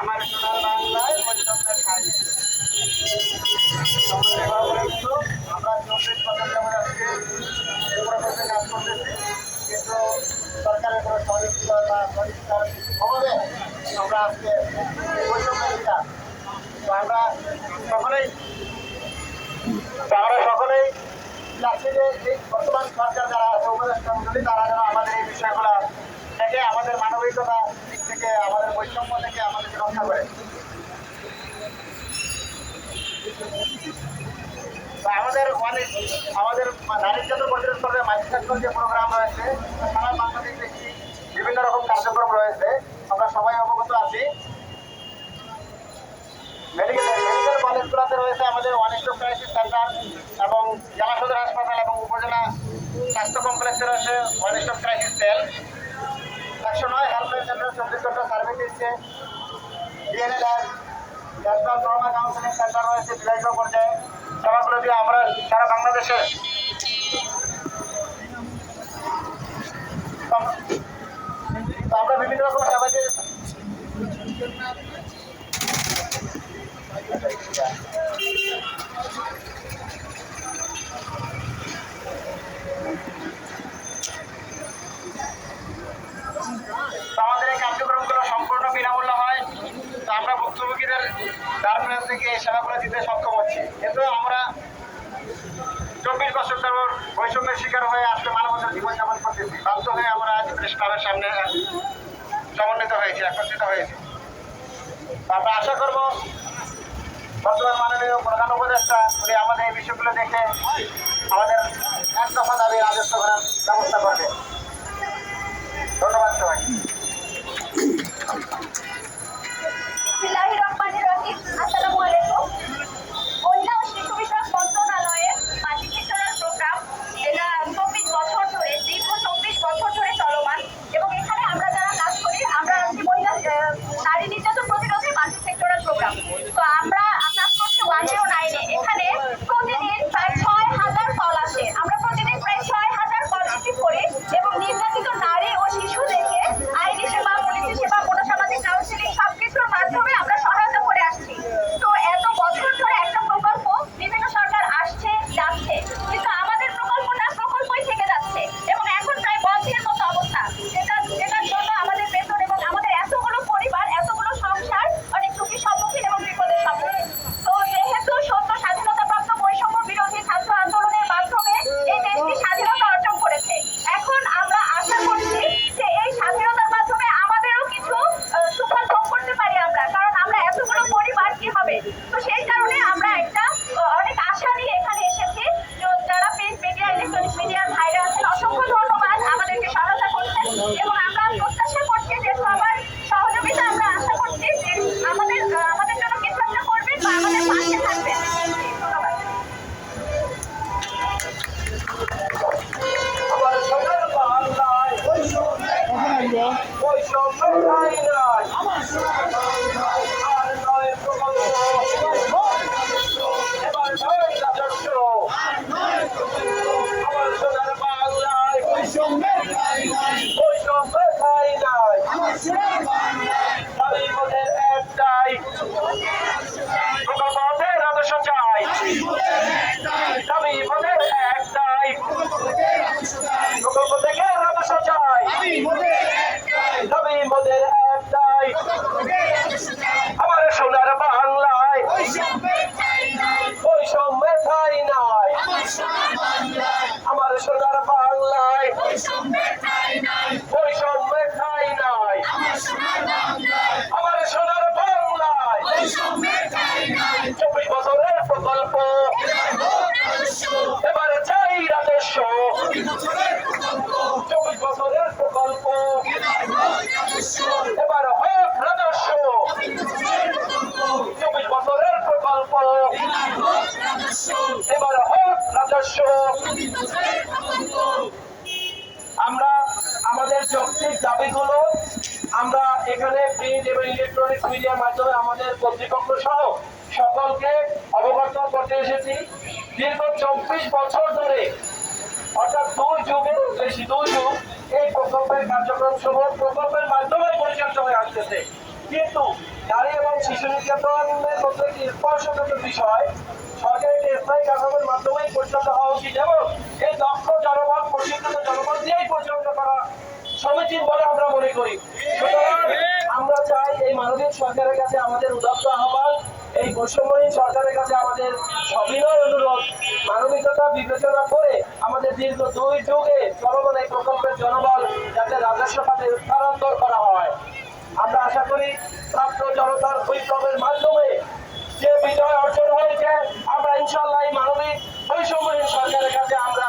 আমার সোনার বাংলায় ভালো লাগতো, আমরা চব্বিশ বছর যেমন আজকে কিন্তু সরকারের কোনো সহযোগিতা বা সহযোগিতার অভাবে আমরা আজকে এই বৈষম্যের শিকার তো আমরা সকলেই আমরা সকলেই চাচ্ছি যে এই বর্তমান সরকার যারা আছে, উপদেষ্টা মন্ডলী, তারা যেন আমাদের এই বিষয়গুলো থেকে, আমাদের মানবিকতা দিক থেকে, আমাদের বৈষম্য থেকে আমাদেরকে রক্ষা করে। আমাদের অনেক আমাদের নারী জাতীয় প্রতিরোধ করবে মাইক্রোসেক্টর যে প্রোগ্রাম রয়েছে, সারা বাংলাদেশ দেখছি বিভিন্ন রকম কার্যক্রম রয়েছে। আমরা সবাই অবগত আছি। মেডিকেল মেডিকেল রয়েছে আমাদের ওয়ান স্টপ ক্রাইসিস সেন্টার এবং জেলা হাসপাতাল এবং উপজেলা স্বাস্থ্য কমপ্লেক্সে রয়েছে ওয়ান স্টপ ক্রাইসিস সেল একশো নয় হেল্পলাইন সেন্টার চব্বিশ সার্ভিস দিচ্ছে। DNA lab national trauma counselling centre রয়েছে বিভাগীয় পর্যায়ে। সেবাগুলো দিয়ে আমরা সারা বাংলাদেশে তো আমরা বিভিন্ন রকম সেবা দিয়ে তো আমাদের এই কার্যক্রমগুলো সম্পূর্ণ বিনামূল্য হয় তো আমরা ভুক্তভোগীদের দ্বার সেবাগুলো দিতে সক্ষম হচ্ছি। কিন্তু আমরা চব্বিশ বছর ধরে বৈষম্যের শিকার হয়ে আজকে মানবতার জীবনযাপন করতেছি। বাধ্য হয়ে আমরা আজ প্রেস ক্লাবের সামনে সমন্বিত হয়েছি, একত্রিত হয়েছি। আমরা আশা করব, বর্তমান মাননীয় প্রধান উপদেষ্টা, উনি আমাদের এই বিষয়গুলো দেখে আমাদের এক দফা দাবি রাজস্ব করার ব্যবস্থা করবে ধন্যবাদ সবাই হবে। তো সেই কারণে আমরা একটা অনেক আশা নিয়ে দাবি মোদের একটাই। প্রকল্প থেকে রাজস্ব চাই দাবিগুলো আমরা এখানে প্রিন্ট এবং ইলেকট্রনিক মিডিয়ার মাধ্যমে আমাদের কর্তৃপক্ষ সহ সকলকে অবগত করতে এসেছি। দীর্ঘ চব্বিশ বছর ধরে, অর্থাৎ দুই যুগের বেশি, দুই যুগ এই প্রকল্পের কার্যক্রম সমূহ প্রকল্পের মাধ্যমে পরিচালিত হয়ে আসতেছে। কিন্তু নারী এবং শিশু নির্যাতনের মধ্যে একটি স্পর্শগত বিষয় সরকারি একটি স্থায়ী কাঠামোর মাধ্যমেই পরিচালিত হওয়া উচিত এবং এই দক্ষ জনগণ প্রশিক্ষিত জনগণ দিয়েই পরিচালনা করা সমীচীন বলে আমরা মনে করি। আমরা চাই এই মানবিক সরকারের কাছে আমাদের উদাত্ত আহ্বান, এই বৈষম্যহীন সরকারের কাছে আমাদের সবিনয় অনুরোধ, মানবিকতা বিবেচনা করে আমাদের দীর্ঘ দুই যুগে চলমান এই প্রকল্পের জনবল যাতে রাজস্ব খাতে স্থানান্তর করা হয়। আমরা আশা করি ছাত্র জনতার বিপ্লবের মাধ্যমে যে বিজয় অর্জন হয়েছে, আমরা ইনশাল্লাহ মানবিক বৈষম্যহীন সরকারের কাছে আমরা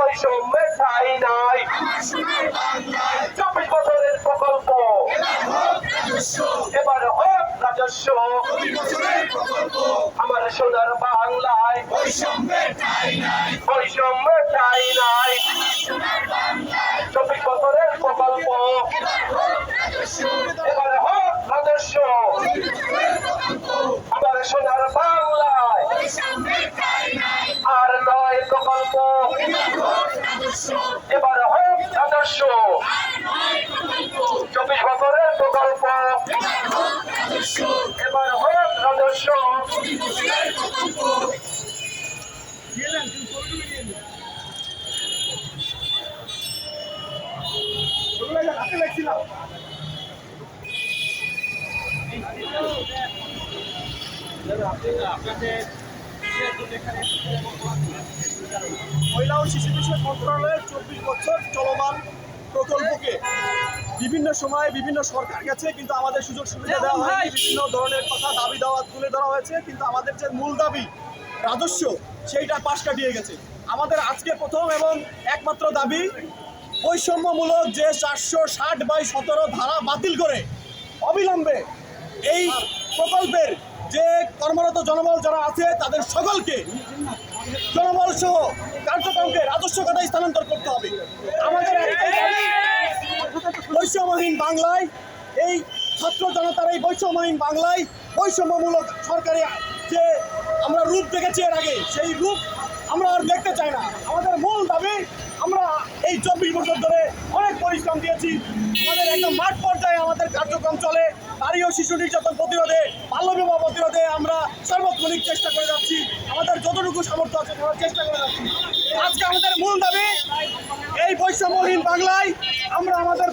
বৈষম্যের ঠাই নাই। চব্বিশ বছরের প্রকল্প। এবার হোক রাজস্ব। আমার সোনার বাংলায় বৈষম্যের ঠাই নাই। চব্বিশ বছরের প্রকল্প। এবার হোক রাজস্ব। আমার সোনার বাংলায় নয় প্রকল্প এবার হোক রাজস্ব চব্বিশ বছরের প্রকল্প এবার হোক রাজস্ব মহিলা ও শিশু বিষয়ক মন্ত্রণালয়ের চব্বিশ বছর চলমান প্রকল্পকে বিভিন্ন সময়ে বিভিন্ন সরকার গেছে কিন্তু আমাদের সুযোগ সুবিধা দেওয়া হয় বিভিন্ন ধরনের কথা দাবি দেওয়া তুলে ধরা হয়েছে কিন্তু আমাদের যে মূল দাবি রাজস্ব সেইটা পাশ কাটিয়ে গেছে। আমাদের আজকে প্রথম এবং একমাত্র দাবি বৈষম্যমূলক যে চারশো ষাট বাই সতেরো ধারা বাতিল করে অবিলম্বে এই প্রকল্পের যে কর্মরত জনবল যারা আছে তাদের সকলকে জনবল সহ কার্যক্রমকে রাজস্ব খাতায় স্থানান্তর করতে হবে। আমাদের বৈষম্যহীন বাংলায় এই ছাত্র জনতার এই বৈষম্যহীন বাংলায় বৈষম্যমূলক সরকারি যে আমরা রূপ দেখেছি এর আগে সেই রূপ আমরা আর দেখতে চাই না। আমাদের মূল দাবি এই চব্বিশ বছর ধরে অনেক পরিশ্রম দিয়েছি। আমাদের একদম মাঠ পর্যায়ে আমাদের কার্যক্রম চলে। নারী ও শিশু নির্যাতন প্রতিরোধে বাল্যবিবাহ প্রতিরোধে আমরা সর্বক্ষণিক চেষ্টা করে যাচ্ছি। আমাদের যতটুকু সামর্থ্য আছে, আমরা চেষ্টা করে যাচ্ছি। আজকে আমাদের মূল দাবি, এই বৈষম্যহীন বাংলায় আমরা আমাদের